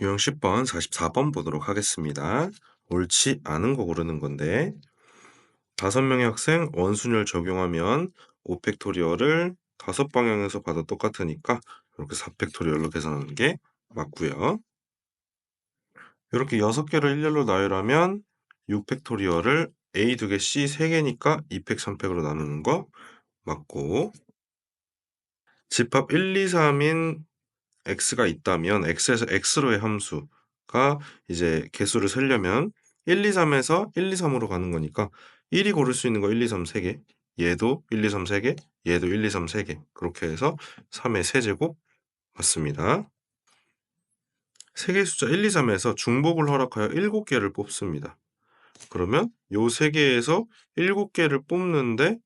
유형 10번, 44번 보도록 하겠습니다. 옳지 않은 거 고르는 건데 다섯 명의 학생 원순열 적용하면 5팩토리얼을 다섯 방향에서 받아 똑같으니까 이렇게 4팩토리얼로 계산하는 게 맞고요. 이렇게 여섯 개를 일렬로 나열하면 6팩토리얼을 A 두 개, C 세 개니까 2팩, 3팩으로 나누는 거 맞고 집합 1, 2, 3인 x가 있다면 x에서 x로의 함수가 이제 개수를 세려면 1, 2, 3에서 1, 2, 3으로 가는 거니까 1이 고를 수 있는 거 1, 2, 3 3개 얘도 1, 2, 3 3개 얘도 1, 2, 3 3개 그렇게 해서 3의 세제곱 맞습니다. 세개의 숫자 1, 2, 3에서 중복을 허락하여 7개를 뽑습니다. 그러면 요 3개에서 7개를 뽑는데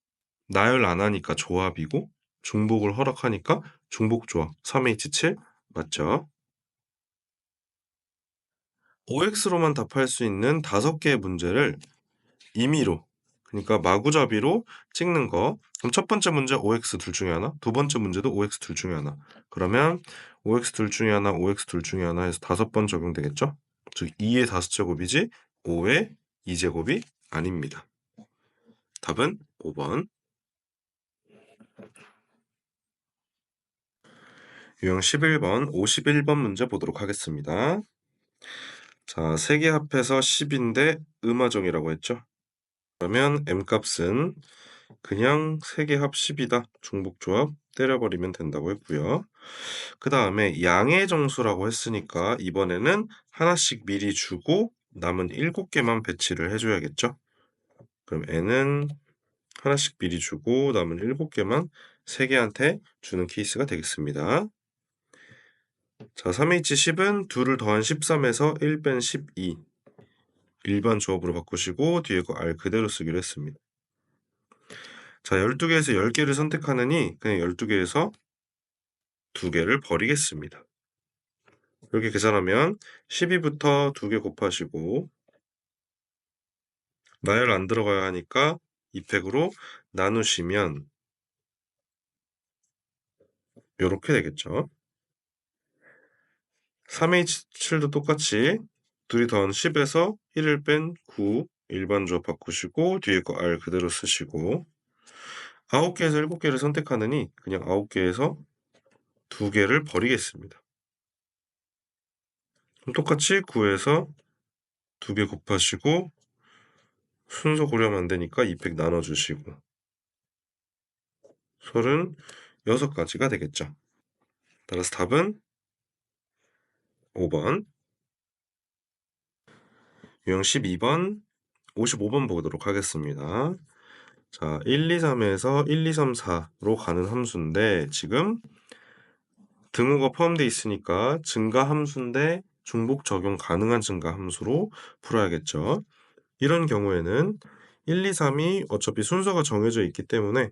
나열 안 하니까 조합이고 중복을 허락하니까 중복 조합 3H7 맞죠? OX로만 답할 수 있는 다섯 개의 문제를 임의로 그러니까 마구잡이로 찍는 거 그럼 첫 번째 문제 OX 둘 중에 하나 두 번째 문제도 OX 둘 중에 하나 그러면 OX 둘 중에 하나 OX 둘 중에 하나 해서 다섯 번 적용되겠죠? 즉 2의 다섯 제곱이지 5의 2제곱이 아닙니다. 답은 5번 유형 11번, 51번 문제 보도록 하겠습니다. 자, 세 개 합해서 10인데 음화정이라고 했죠. 그러면 m값은 그냥 세 개 합 10이다. 중복조합 때려버리면 된다고 했고요. 그 다음에 양의 정수라고 했으니까 이번에는 하나씩 미리 주고 남은 7개만 배치를 해줘야겠죠. 그럼 n은 하나씩 미리 주고 남은 7개만 3개한테 주는 케이스가 되겠습니다. 자, 3H10은 2를 더한 13에서 1 뺀 12 일반 조합으로 바꾸시고 뒤에 거 R 그대로 쓰기로 했습니다. 자, 12개에서 10개를 선택하느니 그냥 12개에서 2개를 버리겠습니다. 이렇게 계산하면 12부터 2개 곱하시고 나열 안 들어가야 하니까 2팩으로 나누시면 이렇게 되겠죠. 3H7도 똑같이 둘이 더한 10에서 1을 뺀 9 일반 조합 바꾸시고 뒤에 거 R 그대로 쓰시고 9개에서 7개를 선택하느니 그냥 9개에서 2개를 버리겠습니다. 똑같이 9에서 2개 곱하시고 순서 고려하면 안 되니까 2팩 나눠주시고 36가지가 되겠죠. 따라서 답은 5번 유형 12번 55번 보도록 하겠습니다. 자, 1, 2, 3에서 1, 2, 3, 4로 가는 함수인데 지금 등호가 포함되어 있으니까 증가 함수인데 중복 적용 가능한 증가 함수로 풀어야겠죠. 이런 경우에는 1, 2, 3이 어차피 순서가 정해져 있기 때문에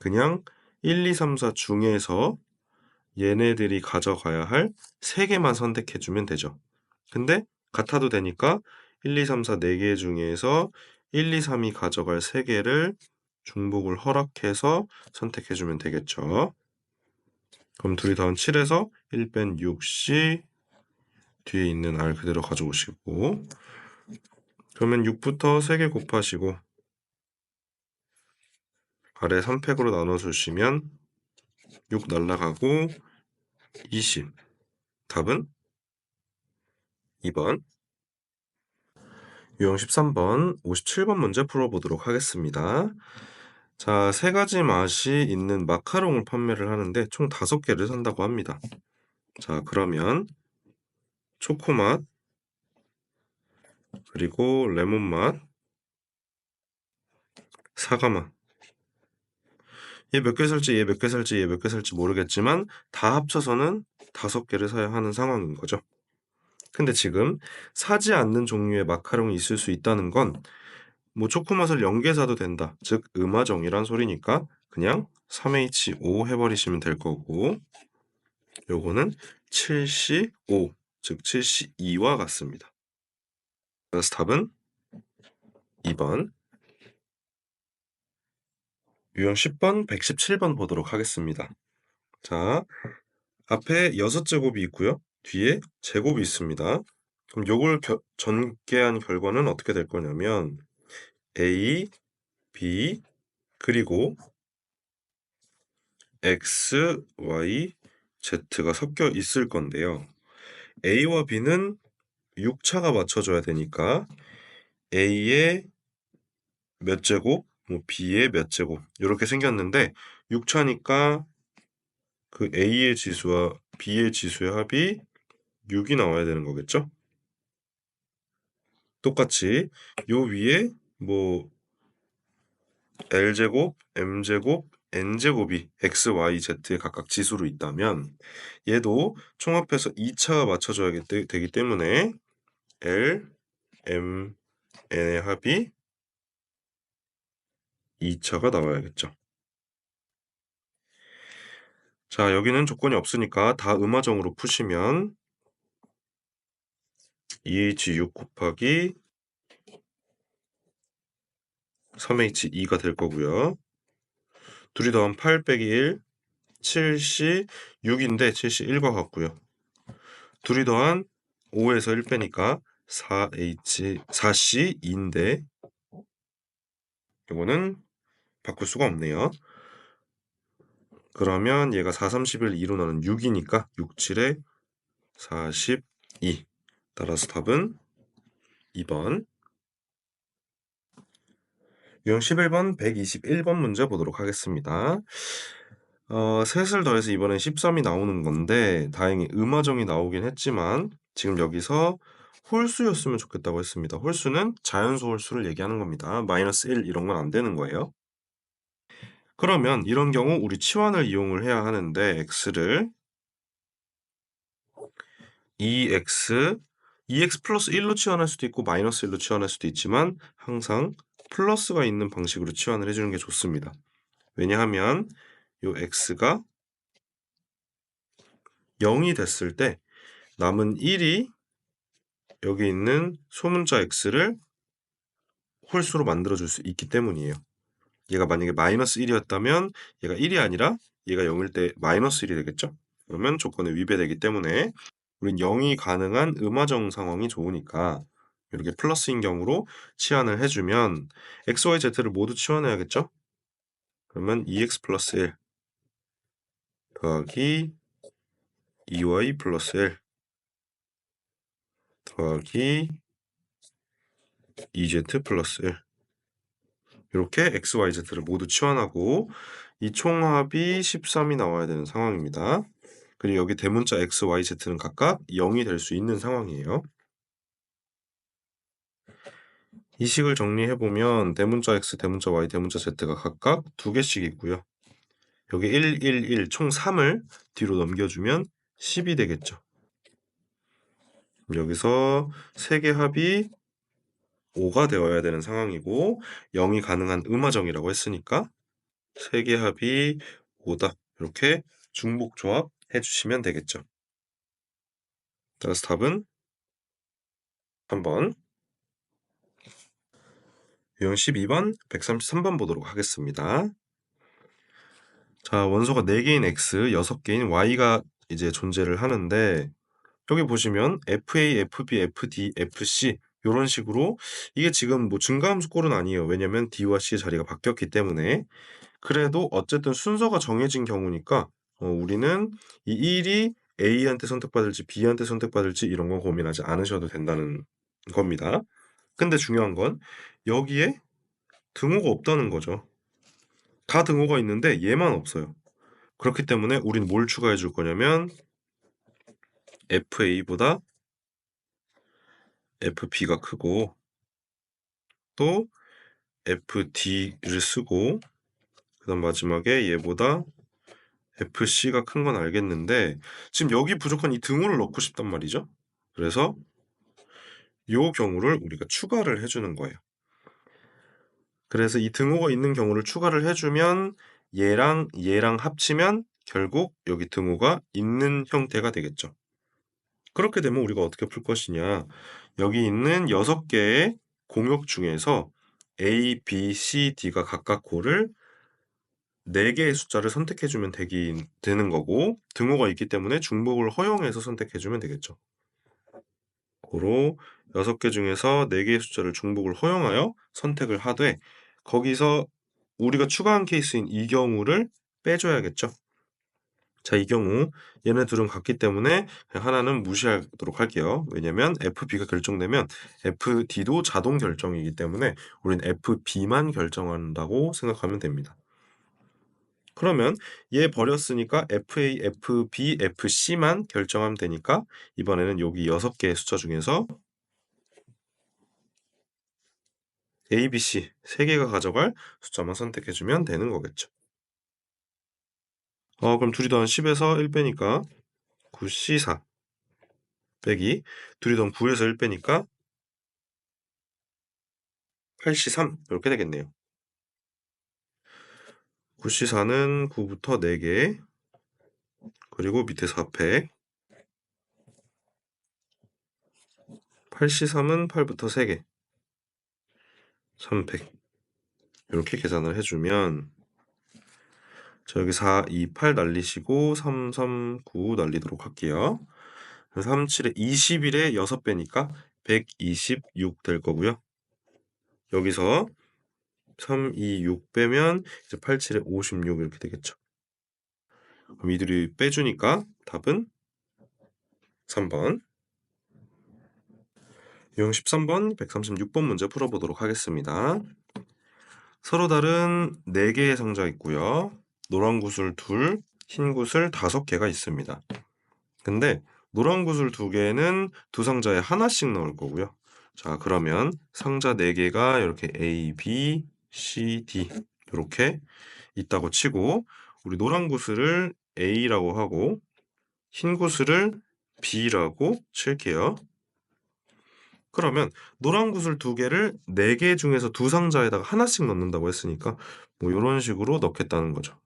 그냥 1, 2, 3, 4 중에서 얘네들이 가져가야 할 3개만 선택해주면 되죠. 근데 같아도 되니까 1, 2, 3, 4 4개 중에서 1, 2, 3이 가져갈 3개를 중복을 허락해서 선택해주면 되겠죠. 그럼 둘이 더한 7에서 1 뺀 6씨 뒤에 있는 R 그대로 가져오시고 그러면 6부터 3개 곱하시고 아래 3팩으로 나눠주시면 6 날라가고 20 답은 2번 유형 13번 57번 문제 풀어보도록 하겠습니다. 자, 세 가지 맛이 있는 마카롱을 판매를 하는데 총 다섯 개를 산다고 합니다. 자, 그러면 초코맛 그리고 레몬맛 사과맛 얘 몇 개 살지 얘 몇 개 살지 얘 몇 개 살지 모르겠지만 다 합쳐서는 다섯 개를 사야 하는 상황인 거죠. 근데 지금 사지 않는 종류의 마카롱이 있을 수 있다는 건 뭐 초코맛을 0개 사도 된다. 즉 음화정이란 소리니까 그냥 3H5 해버리시면 될 거고 요거는 7C5 즉 7C2와 같습니다. 그래서 답은 2번 유형 10번 117번 보도록 하겠습니다. 자 앞에 6제곱이 있고요. 뒤에 제곱이 있습니다. 그럼 요걸 겨, 전개한 결과는 어떻게 될 거냐면 A, B 그리고 X, Y, Z가 섞여 있을 건데요. A와 B는 6차가 맞춰져야 되니까 A의 몇 제곱, 뭐 B의 몇 제곱 이렇게 생겼는데 6차니까 그 A의 지수와 B의 지수의 합이 6이 나와야 되는 거겠죠? 똑같이 요 위에 뭐 L제곱, M제곱, N제곱이 X, Y, Z에 각각 지수로 있다면 얘도 총합해서 2차가 맞춰져야 되기 때문에 L, M, N의 합이 2차가 나와야겠죠. 자, 여기는 조건이 없으니까 다 음화정으로 푸시면 2H6 곱하기 3H2가 될 거고요. 둘이 더하면 8 빼기 1, 7C 6인데 7C 1과 같고요. 둘이 더한 5에서 1 빼니까 4H 4C 2인데 이거는 바꿀 수가 없네요. 그러면 얘가 4, 31, 2로 나는 6이니까 6, 7에 42 따라서 답은 2번 유형 11번 121번 문제 보도록 하겠습니다. 어, 셋을 더해서 이번엔 13이 나오는 건데 다행히 음화정이 나오긴 했지만 지금 여기서 홀수였으면 좋겠다고 했습니다. 홀수는 자연수 홀수를 얘기하는 겁니다. 마이너스 1 이런 건 안 되는 거예요. 그러면 이런 경우 우리 치환을 이용을 해야 하는데 x를 2x 2x 플러스 1로 치환할 수도 있고 마이너스 1로 치환할 수도 있지만 항상 플러스가 있는 방식으로 치환을 해주는 게 좋습니다. 왜냐하면 요 x가 0이 됐을 때 남은 1이 여기 있는 소문자 x를 홀수로 만들어줄 수 있기 때문이에요. 얘가 만약에 마이너스 1이었다면 얘가 1이 아니라 얘가 0일 때 마이너스 1이 되겠죠? 그러면 조건에 위배되기 때문에 우린 0이 가능한 음화정 상황이 좋으니까 이렇게 플러스인 경우로 치환을 해주면 x, y, z를 모두 치환해야겠죠? 그러면 2x 플러스 1 더하기 2y 플러스 1 더하기 2z 플러스 1 이렇게 x, y, z를 모두 치환하고 이 총합이 13이 나와야 되는 상황입니다. 그리고 여기 대문자 x, y, z는 각각 0이 될 수 있는 상황이에요. 이 식을 정리해보면 대문자 x, 대문자 y, 대문자 z가 각각 두 개씩 있고요. 여기 1, 1, 1, 총 3을 뒤로 넘겨주면 10이 되겠죠. 여기서 3개 합이 5가 되어야 되는 상황이고 0이 가능한 음화정이라고 했으니까 3개 합이 5다. 이렇게 중복 조합 해주시면 되겠죠. 따라서 답은 3번 유형 12번 133번 보도록 하겠습니다. 자 원소가 4개인 x, 6개인 y가 이제 존재를 하는데 여기 보시면 FA, FB, FD, FC 이런 식으로 이게 지금 뭐 증가함수 꼴은 아니에요. 왜냐면 D와 C의 자리가 바뀌었기 때문에 그래도 어쨌든 순서가 정해진 경우니까 어, 우리는 이 1이 A한테 선택받을지 B한테 선택받을지 이런 건 고민하지 않으셔도 된다는 겁니다. 근데 중요한 건 여기에 등호가 없다는 거죠. 다 등호가 있는데 얘만 없어요. 그렇기 때문에 우린 뭘 추가해 줄 거냐면 FA보다 FB가 크고 또 FD를 쓰고 그 다음 마지막에 얘보다 FC가 큰 건 알겠는데 지금 여기 부족한 이 등호를 넣고 싶단 말이죠. 그래서 요 경우를 우리가 추가를 해주는 거예요. 그래서 이 등호가 있는 경우를 추가를 해주면 얘랑 얘랑 합치면 결국 여기 등호가 있는 형태가 되겠죠. 그렇게 되면 우리가 어떻게 풀 것이냐. 여기 있는 6개의 공역 중에서 A, B, C, D가 각각 고를 4개의 숫자를 선택해 주면 되긴 되는 거고 등호가 있기 때문에 중복을 허용해서 선택해 주면 되겠죠. 고로 6개 중에서 4개의 숫자를 중복을 허용하여 선택을 하되 거기서 우리가 추가한 케이스인 이 경우를 빼줘야겠죠. 자, 이 경우 얘네 둘은 같기 때문에 하나는 무시하도록 할게요. 왜냐면 FB가 결정되면 FD도 자동 결정이기 때문에 우린 FB만 결정한다고 생각하면 됩니다. 그러면 얘 버렸으니까 FA, FB, FC만 결정하면 되니까 이번에는 여기 6개의 숫자 중에서 A, B, C 3개가 가져갈 숫자만 선택해주면 되는 거겠죠. 어, 그럼 둘이 더한 10에서 1 빼니까 9C4 빼기. 둘이 더한 9에서 1 빼니까 8C3 이렇게 되겠네요. 9C4는 9부터 4개. 그리고 밑에 4팩 8C3은 8부터 3개. 3팩 이렇게 계산을 해주면 자 여기 4, 2, 8 날리시고 3, 3, 9 날리도록 할게요. 3, 7에 21에 6배니까 126 될 거고요. 여기서 3, 2, 6 빼면 이제 8, 7에 56 이렇게 되겠죠. 그럼 이들이 빼주니까 답은 3번. 유형 13번, 136번 문제 풀어보도록 하겠습니다. 서로 다른 4개의 상자 있고요. 노란 구슬 둘, 흰 구슬 다섯 개가 있습니다. 근데 노란 구슬 두 개는 두 상자에 하나씩 넣을 거고요. 자, 그러면 상자 네 개가 이렇게 A, B, C, D 이렇게 있다고 치고 우리 노란 구슬을 A라고 하고 흰 구슬을 B라고 칠게요. 그러면 노란 구슬 두 개를 네 개 중에서 두 상자에다가 하나씩 넣는다고 했으니까 뭐 이런 식으로 넣겠다는 거죠.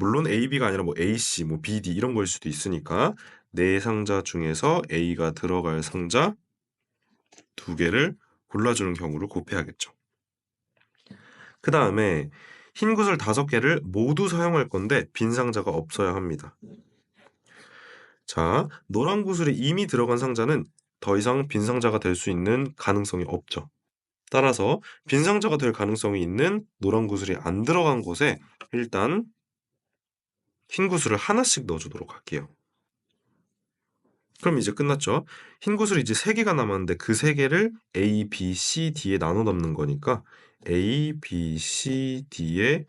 물론 A, B가 아니라 뭐 A, C, 뭐 B, D 이런 거일 수도 있으니까 네 상자 중에서 A가 들어갈 상자 두 개를 골라주는 경우를 곱해야겠죠. 그 다음에 흰 구슬 다섯 개를 모두 사용할 건데 빈 상자가 없어야 합니다. 자, 노란 구슬이 이미 들어간 상자는 더 이상 빈 상자가 될 수 있는 가능성이 없죠. 따라서 빈 상자가 될 가능성이 있는 노란 구슬이 안 들어간 곳에 일단 흰 구슬을 하나씩 넣어주도록 할게요. 그럼 이제 끝났죠. 흰 구슬이 이제 3개가 남았는데 그 3개를 A, B, C, D에 나눠 넣는 거니까 A, B, C, D에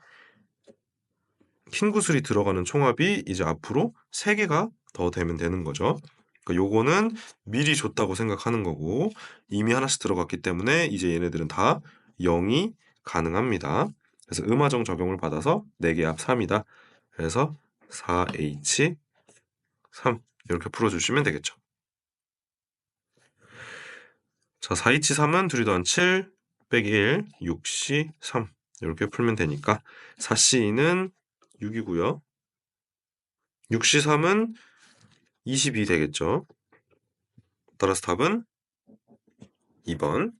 흰 구슬이 들어가는 총합이 이제 앞으로 3개가 더 되면 되는 거죠. 그러니까 요거는 미리 줬다고 생각하는 거고 이미 하나씩 들어갔기 때문에 이제 얘네들은 다 0이 가능합니다. 그래서 음화정 적용을 받아서 4개 합 3이다. 그래서 4H 3 이렇게 풀어주시면 되겠죠. 자, 4H 3은 둘이 더한 7 빼기 1, 6C 3 이렇게 풀면 되니까 4C는 6이고요. 6C 3은 22 되겠죠. 따라서 답은 2번